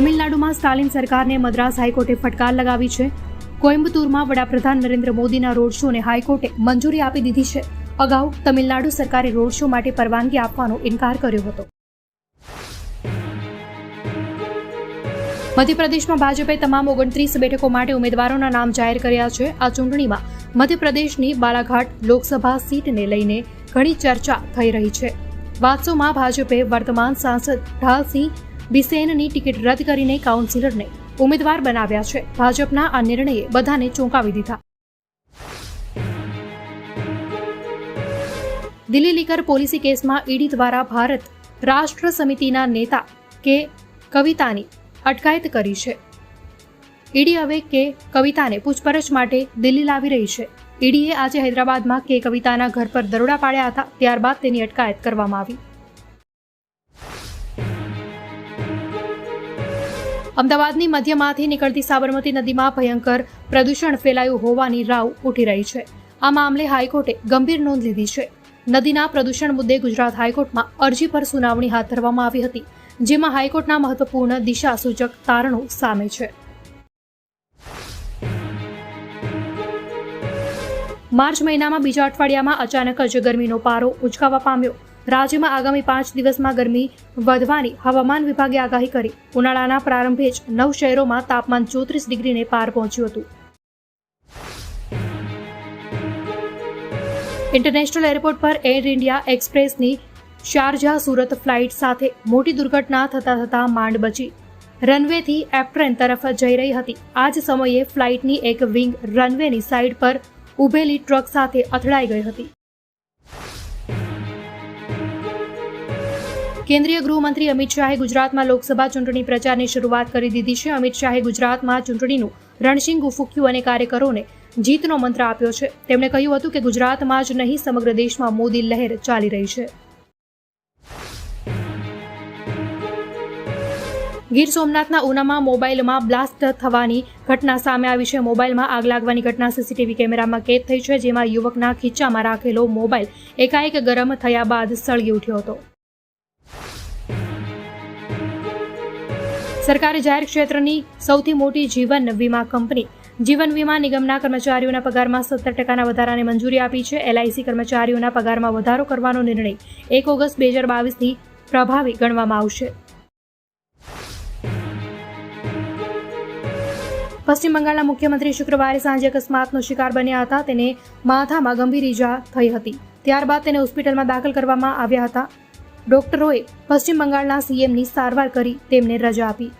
તમિલનાડુમાં સ્ટાલિન સરકારને મદ્રાસ હાઈકોર્ટે ફટકાર લગાવી છે. કોઇમ્બતુરમાં વડાપ્રધાન નરેન્દ્ર મોદીના રોડ શોને હાઈકોર્ટે મંજૂરી આપી દીધી છે. અગાઉ તમિલનાડુ સરકારે રોડ શો માટે પરવાનગી આપવાનો ઇનકાર કર્યો હતો. મધ્યપ્રદેશમાં ભાજપે તમામ ઓગણત્રીસ બેઠકો માટે ઉમેદવારોના નામ જાહેર કર્યા છે. આ ચૂંટણીમાં મધ્યપ્રદેશની બાલાઘાટ લોકસભા સીટને લઈને ઘણી ચર્ચા થઈ રહી છે. વાતસોમાં ભાજપે વર્તમાન સાંસદ ઢાલસિંહ બિસેનની ટિકિટ રદ કરીને કાઉન્સિલરને ઉમેદવાર બનાવ્યા છે. ભાજપના આ નિર્ણયે બધાને ચોંકાવી દીધા. દિલ્હી લીકર પોલિસી કેસમાં ઈડી દ્વારા ભારત રાષ્ટ્ર સમિતિના નેતા કે કવિતાની અટકાયત કરી છે. ઈડી હવે કે કવિતાને પૂછપરછ માટે દિલ્હી લાવી રહી છે. ઈડીએ આજે હૈદરાબાદમાં કે કવિતાના ઘર પર દરોડા પાડ્યા હતા, ત્યારબાદ તેની અટકાયત કરવામાં આવી. અમદાવાદની મધ્યમાંથી નીકળતી સાબરમતી નદીમાં ભયંકર પ્રદૂષણ ફેલાયું હોવાની રાવ ઉઠી રહી છે. આ મામલે હાઈકોર્ટે ગંભીર નોંધ લીધી છે. નદીના પ્રદૂષણ મુદ્દે ગુજરાત હાઈકોર્ટમાં અરજી પર સુનાવણી હાથ ધરવામાં આવી હતી, જેમાં હાઈકોર્ટના મહત્વપૂર્ણ દિશા સૂચક તારણો સામે છે. માર્ચ મહિનામાં બીજા અઠવાડિયામાં અચાનક જ ગરમીનો પારો ઉચકાવા પામ્યો. રાજ્યમાં આગામી પાંચ દિવસમાં ગરમી વધવાની હવામાન વિભાગે આગાહી કરી. ઉનાળાના પ્રારંભે જ નવ શહેરોમાં તાપમાન ચોત્રીસ ડિગ્રીને પાર પહોંચ્યું હતું. ઇન્ટરનેશનલ એરપોર્ટ પર એર ઇન્ડિયા એક્સપ્રેસની શારજા સુરત ફ્લાઇટ સાથે મોટી દુર્ઘટના થતા થતા માંડ બચી. રનવેથી એપ્રેન તરફ જઈ રહી હતી. આ જ સમયે ફ્લાઇટની એક વિંગ રનવેની સાઇડ પર ઉભેલી ટ્રક સાથે અથડાઈ ગઈ હતી. કેન્દ્રીય ગૃહમંત્રી અમિત શાહે ગુજરાતમાં લોકસભા ચૂંટણી પ્રચારની શરૂઆત કરી દીધી છે. અમિત શાહે ગુજરાતમાં ચૂંટણીનું રણશીંગ ફૂક્યું અને કાર્યકરોને જીતનો મંત્ર આપ્યો છે. તેમણે કહ્યું હતું કે ગુજરાતમાં જ નહીં, સમગ્ર દેશમાં મોદી લહેર ચાલી રહી છે. ગીર સોમનાથના ઉનામાં મોબાઈલમાં બ્લાસ્ટ થવાની ઘટના સામે આવી છે. મોબાઈલમાં આગ લાગવાની ઘટના સીસીટીવી કેમેરામાં કેદ થઈ છે, જેમાં યુવકના ખીચામાં રાખેલો મોબાઈલ એકાએક ગરમ થયા બાદ સળગી ઉઠ્યો હતો. સરકારે જાહેર ક્ષેત્રની સૌથી મોટી જીવન વીમા કંપની, જીવન વીમા નિગમના કર્મચારીઓના પગારમાં સત્તર ટકાના વધારાને મંજૂરી આપી છે. એલઆઈસી કર્મચારીઓના પગારમાં વધારો કરવાનો નિર્ણય એક ઓગસ્ટ બે હજાર બાવીસથી પ્રભાવી ગણવામાં આવશે. પશ્ચિમ બંગાળના મુખ્યમંત્રી શુક્રવારે સાંજે અકસ્માતનો શિકાર બન્યા હતા. તેને માથામાં ગંભીર ઈજા થઈ હતી. ત્યારબાદ તેને હોસ્પિટલમાં દાખલ કરવામાં આવ્યા હતા. ડોક્ટરોએ પશ્ચિમ બંગાળના સીએમની સારવાર કરી તેમને રજા આપી.